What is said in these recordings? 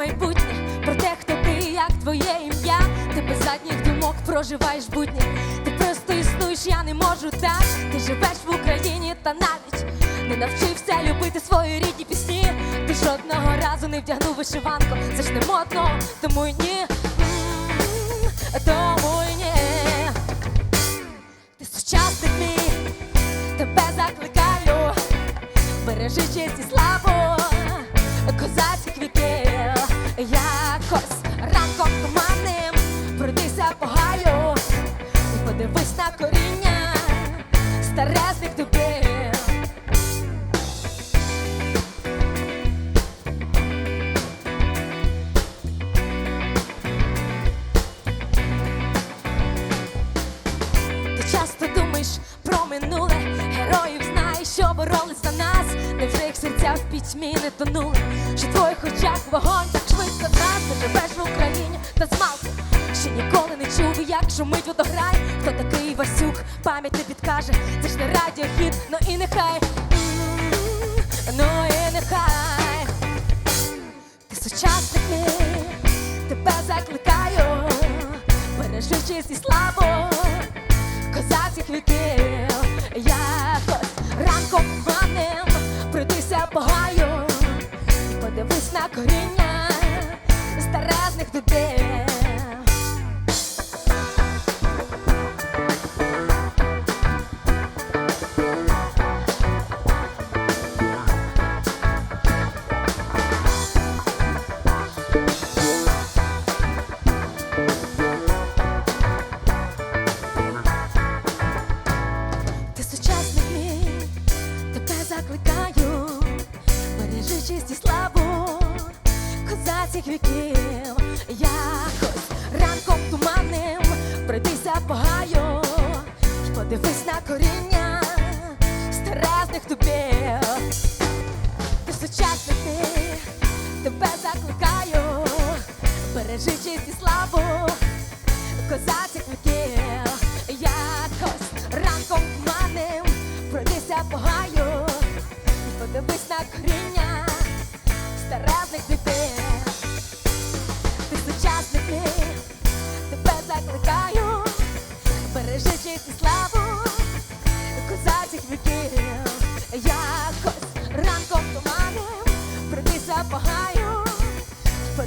майбутнє, про те, хто ти, як твоє ім'я, ти без задніх думок проживаєш будні. Ти просто існуєш, я не можу так. Ти живеш в Україні, та навіть не навчився любити свої рідні пісні. Ти жодного разу не вдягнув вишиванку. Це ж не модно, тому й ні. Тому й ні. Ти сучасник мій, тебе закликаю, бережи честь і славу. Козацькі квіти нас. Невже їх серця в пітьмі не тонули? Що в твоїх очах вогонь так швидко нас Ти живеш в Україні та змалку. Ще ніколи не чув, як шумить водограй. Хто такий Васюк, пам'ять не підкаже. Це ж не радіохід, ну і нехай. Ну і нехай. Ти сучасник мій, тебе закликаю, бережи честь і славу коріння. З таразних Ти козацьких віків, якось ранком туманним пройдися по гаю. Подивись на коріння старезних дубів. Ти сучасний тебе закликаю, бережи честь славу козацьких віків,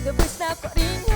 ранком туманим пройдися по гаю